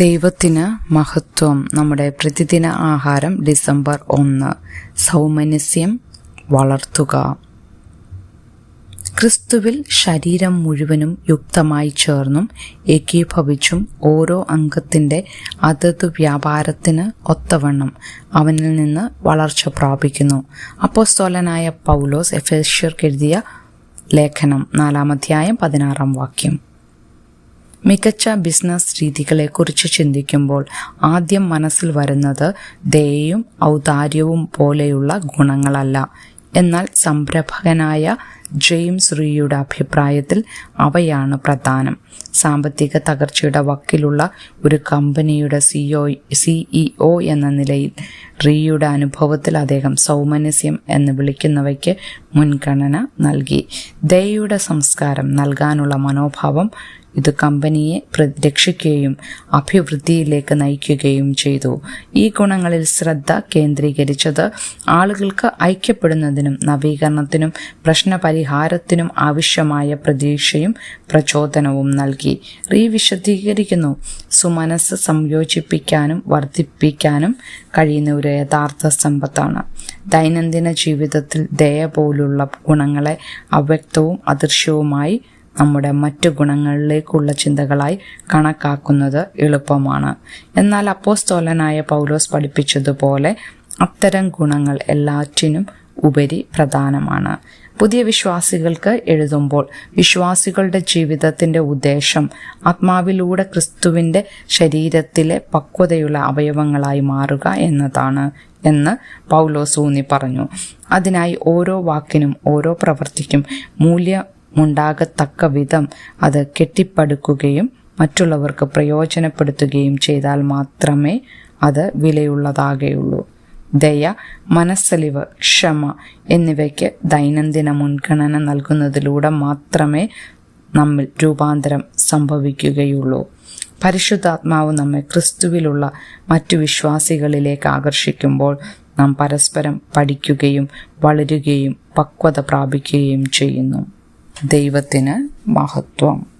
ദൈവത്തിന് മഹത്വം. നമ്മുടെ പ്രതിദിന ആഹാരം ഡിസംബർ ഒന്ന്. സൗമനസ്യം വളർത്തുക. ക്രിസ്തുവിൽ ശരീരം മുഴുവനും യുക്തമായി ചേർന്നും ഏകീഭവിച്ചും ഓരോ അംഗത്തിന്റെ അതത് വ്യാപാരത്തിന് ഒത്തവണ്ണം അവനിൽ നിന്ന് വളർച്ച പ്രാപിക്കുന്നു. അപ്പോസ്തോലനായ പൗലോസ് എഫേഷ്യർക്ക് എഴുതിയ ലേഖനം നാലാമധ്യായം പതിനാറാം വാക്യം. മികച്ച ബിസിനസ് രീതികളെക്കുറിച്ച് ചിന്തിക്കുമ്പോൾ ആദ്യം മനസ്സിൽ വരുന്നത് ദയയും ഔദാര്യവും പോലെയുള്ള ഗുണങ്ങളല്ല. എന്നാൽ സംരംഭകനായ ജെയിംസ് റീയുടെ അഭിപ്രായത്തിൽ അവയാണ് പ്രധാനം. സാമ്പത്തിക തകർച്ചയുടെ വക്കിലുള്ള ഒരു കമ്പനിയുടെ സിഒ സിഇഒ എന്ന നിലയിൽ റീയുടെ അനുഭവത്തിൽ അദ്ദേഹം സൗമനസ്യം എന്ന് വിളിക്കുന്നവയ്ക്ക് മുൻഗണന നൽകി. ദയയുടെ സംസ്കാരം നൽകാനുള്ള മനോഭാവം ഇത് കമ്പനിയെ രക്ഷിക്കുകയും അഭിവൃദ്ധിയിലേക്ക് നയിക്കുകയും ചെയ്തു. ഈ ഗുണങ്ങളിൽ ശ്രദ്ധ കേന്ദ്രീകരിച്ചത് ആളുകൾക്ക് ഐക്യപ്പെടുന്നതിനും നവീകരണത്തിനും പ്രശ്നപരിഹാരത്തിനും ആവശ്യമായ പ്രതീക്ഷയും പ്രചോദനവും നൽകി. റീ വിശദീകരിക്കുന്നു. സുമനസ് സംയോജിപ്പിക്കാനും വർദ്ധിപ്പിക്കാനും കഴിയുന്ന ഒരു യഥാർത്ഥ സമ്പത്താണ്. ദൈനംദിന ജീവിതത്തിൽ ദയ പോലുള്ള ഗുണങ്ങളെ അവ്യക്തവും അദൃശ്യവുമായി നമ്മുടെ മറ്റു ഗുണങ്ങളിലേക്കുള്ള ചിന്തകളായി കണക്കാക്കുന്നത് എളുപ്പമാണ്. എന്നാൽ അപ്പോസ്തോലനായ പൗലോസ് പഠിപ്പിച്ചതുപോലെ അത്തരം ഗുണങ്ങൾ എല്ലാറ്റിനും ഉപരി പ്രധാനമാണ് പുതിയ വിശ്വാസികൾക്ക് എഴുതുമ്പോൾ വിശ്വാസികളുടെ ജീവിതത്തിന്റെ ഉദ്ദേശം ആത്മാവിലൂടെ ക്രിസ്തുവിന്റെ ശരീരത്തിലെ പക്വതയുള്ള അവയവങ്ങളായി മാറുക എന്നതാണ് എന്ന് പൗലോസ് ഊന്നി പറഞ്ഞു. അതിനായി ഓരോ വാക്കിനും ഓരോ പ്രവൃത്തിക്കും മൂല്യമുണ്ടാകത്തക്ക വിധം അത് കെട്ടിപ്പടുക്കുകയും മറ്റുള്ളവർക്ക് പ്രയോജനപ്പെടുത്തുകയും ചെയ്താൽ മാത്രമേ അത് വിലയുള്ളതാകുകയുള്ളൂ ദയ മനസ്സലിവ് ക്ഷമ എന്നിവയ്ക്ക് ദൈനംദിന മുൻഗണന നൽകുന്നതിലൂടെ മാത്രമേ നമ്മിൽ രൂപാന്തരം സംഭവിക്കുകയുള്ളൂ. പരിശുദ്ധാത്മാവ് നമ്മെ ക്രിസ്തുവിലുള്ള മറ്റു വിശ്വാസികളിലേക്ക് ആകർഷിക്കുമ്പോൾ നാം പരസ്പരം പഠിക്കുകയും വളരുകയും പക്വത പ്രാപിക്കുകയും ചെയ്യുന്നു. ദൈവത്തിന് മഹത്വം.